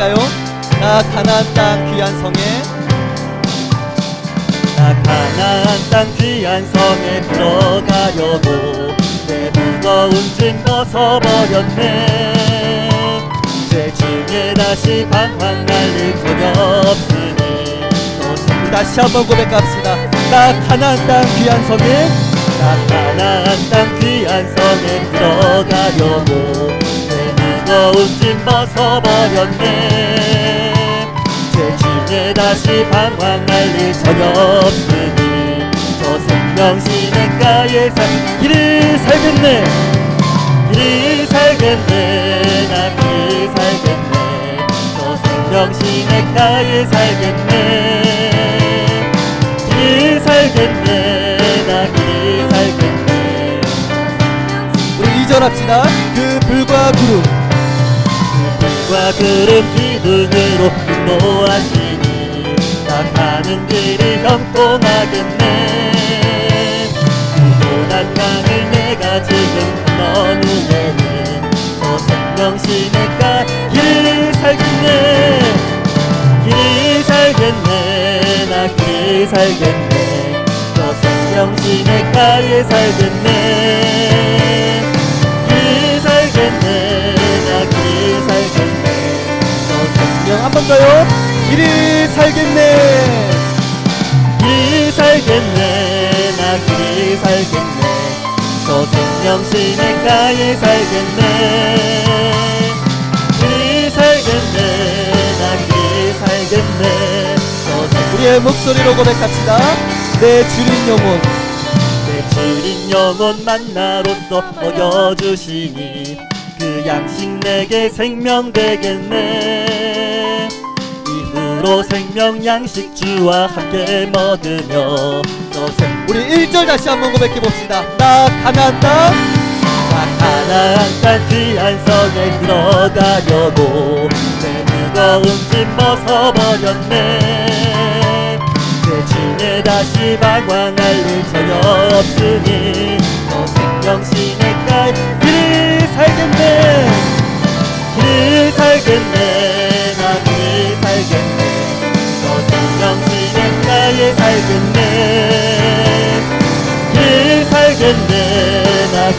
할까요? 나 가나안 땅 귀한 성에 나 가나안 땅 귀한 성에 들어가려고 내 무거운 짐 벗어버렸네 죄 중에 다시 방황할 일 전혀 없으니 다시 한번 고백합시다. 나 가나안 땅 귀한 성에 나 가나안 땅 귀한 성에 들어가려고 내 무거운 짐 벗어버렸네. 죄 중에 다시 방황할 일 전혀 없으니 저 생명 시냇가에 살 길을 살겠네. 길을 살겠네. 나 길을 살겠네. 저 생명 시냇가에 살겠네. 길을 살겠네. 나 길을 살겠네. 우리 2절 합시다. 그 불과 구름 불과 구름 기둥으로 나 가는 길이 형통하겠네. 무도난 강을 내가 지금 건넌 후에는 저 생명 시냇가 길을 살겠네. 길을 살겠네. 나 길을 살겠네. 저 생명 시냇가에 살겠네 생명 한번 더요. 길이 살겠네. 길을 살겠네. 나 길을 살겠네. 저 생명 시냇가에 살겠네. 길을 살겠네. 나 길을 살겠네. 저 생- 우리의 목소리로 고백합시다. 내 주린 영혼. 내 주린 영혼 만나로서 먹여주시니 그 양식 내게 생명 되겠네 이후로 생명 양식 주와 함께 먹으며 저 생- 우리 1절 다시 한번 고백해 봅시다. 나 가나안 땅나 가나안 땅 귀한 성에 들어가려고 내 무거운 짐 벗어버렸네 제 중에 다시 방황할 일 전혀 없으니 저 생명 시냇가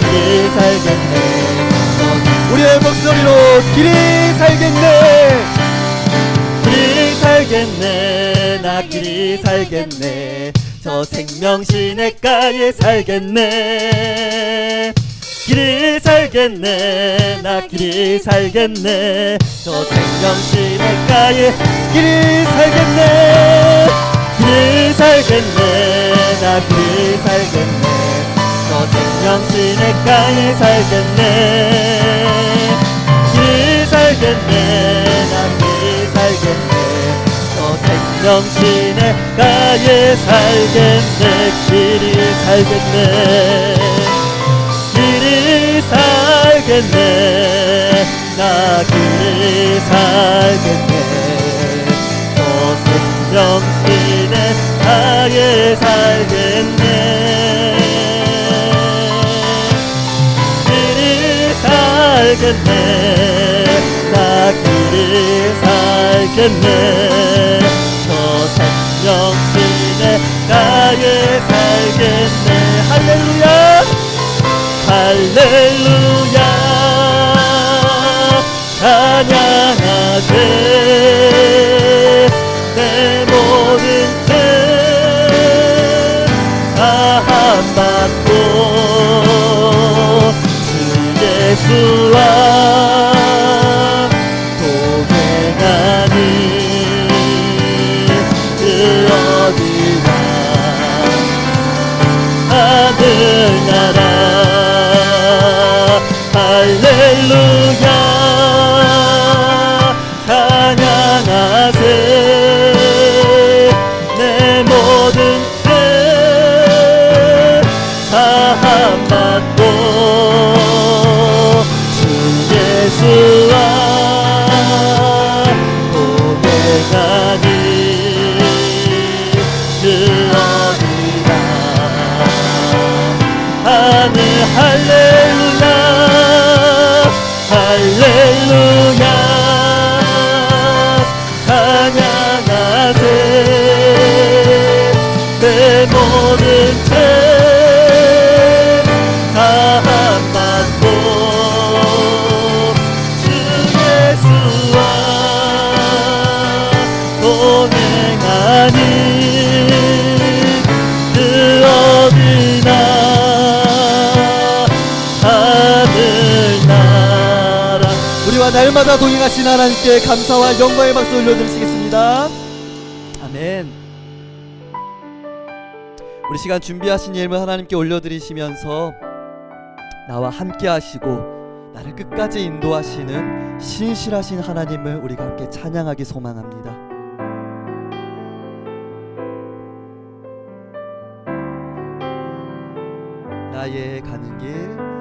살겠네 나길 살겠네. 우리의 목소리로 길이 살겠네. 길 살겠네. 나 길이 살겠네. 저 생명 시냇가에 살겠네. 길이 살겠네. 나 길이 살겠네. 저 생명 시냇가에 길이 살겠네. 길이 살겠네. 나 길이 살겠네 저 생명 시냇가에 살겠네. 길이 살겠네. 나 길이 살겠네. 저 생명 시냇가에 살겠네. 길이 살겠네. 길이 살겠네. 나 길이 살겠네. 저 생명 시냇가에 살겠네 살겠네. 나 길이 살겠네. 저 생명 시냇가에 살겠네. 할렐루야. 할렐루야. 찬양하세 주 날마다 동행하신 하나님께 감사와 영광의 박수 올려드리시겠습니다. 아멘. 우리 시간 준비하신 예물 하나님께 올려드리시면서 나와 함께 하시고 나를 끝까지 인도하시는 신실하신 하나님을 우리가 함께 찬양하기 소망합니다. 나의 가는 길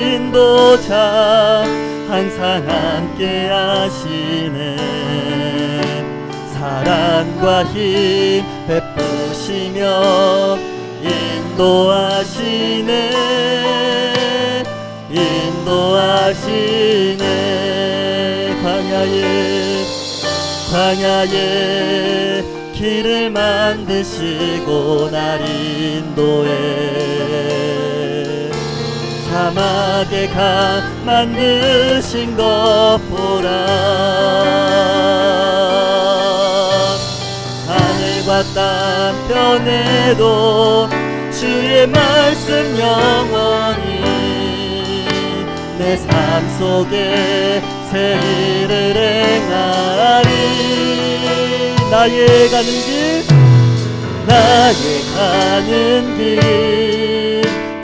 인도자 항상 함께 하시네. 사랑과 힘 베푸시며 인도하시네. 인도하시네. 광야에 광야에 길을 만드시고 날 인도해 사막에 강 만드신 것 보라. 하늘과 땅 변해도 주의 말씀 영원히 내 삶 속에 새 일을 행하리. 나의 가는 길 나의 가는 길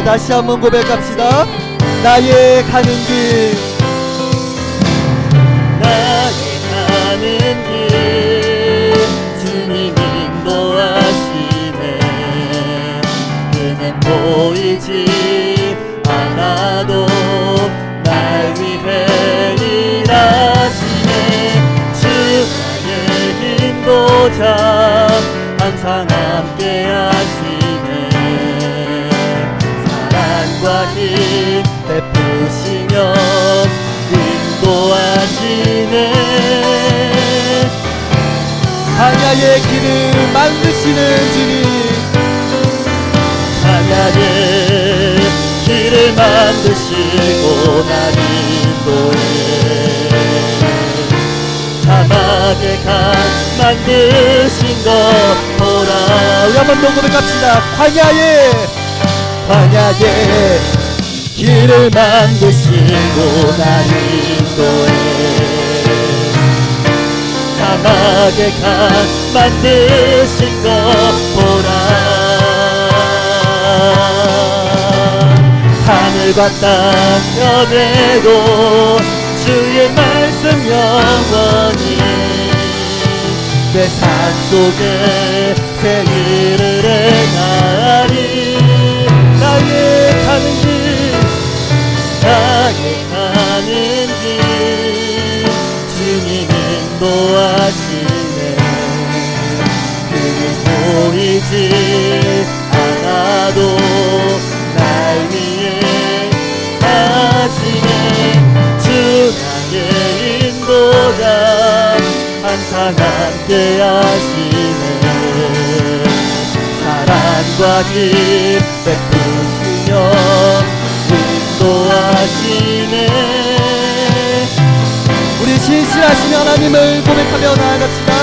우리 다시 한번 고백합시다. 나의 가는 길. 나의 가는 길. 주님 인도하시네. 그는 보이지 않아도 날 위해 일하시네. 주 나의 인도자 인도하시네. 광야의 길을 만드시는 주님. 하나의 길을 만드시고 날 인도해. 사막에 강 만드신 것 보라. 우리 한번 더 고백합시다. 광야의 광야에 길을 만드시고 날 인도해. 사막에 강 만드신 것 보라. 하늘과 땅 변해도 주의 말씀 영원히 내삶 속에 새 일을 행하리. 나의 가는 길 나의 가는 길 주님 인도하시네? 그는 보이지 않아도 날 위해 하시네. 주 나의 인도자 항상 함께 하시네. 사랑과 힘 베푸시 며 인도하시네. 우리 신실하신 하나님을 고백하며 나아갑시다.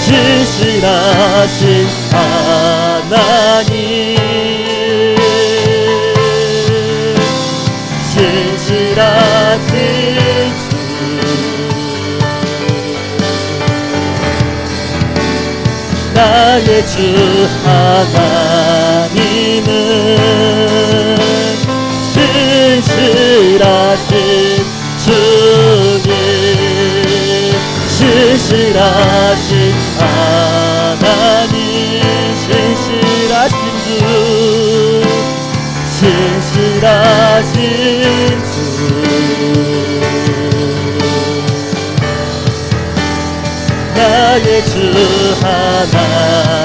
신실하신 하나님. 신실하신 주. 나의 주 하나님은 신실하신 하나님 신실하신 주 신실하신 주. 나의 주 하나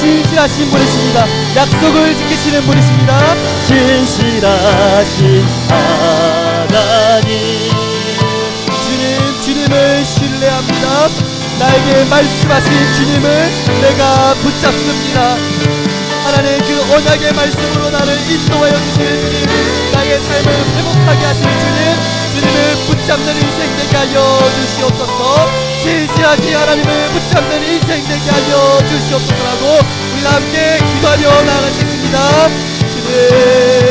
신실하신 분이십니다. 약속을 지키시는 분이십니다. 신실하신 하나님. 주님 주님을 신뢰합니다. 나에게 말씀하신 주님을 내가 붙잡습니다. 하나님 그 언약의 말씀으로 나를 인도하여 주시는 주님 나의 삶을 회복하게 하시는 주님 주님을 붙잡는 인생 되게 하여 주시옵소서 진실하지 하나님을 붙잡는 인생 되게 하여 주시옵소서라고 우리 함께 기도하며 나가겠습니다. 주님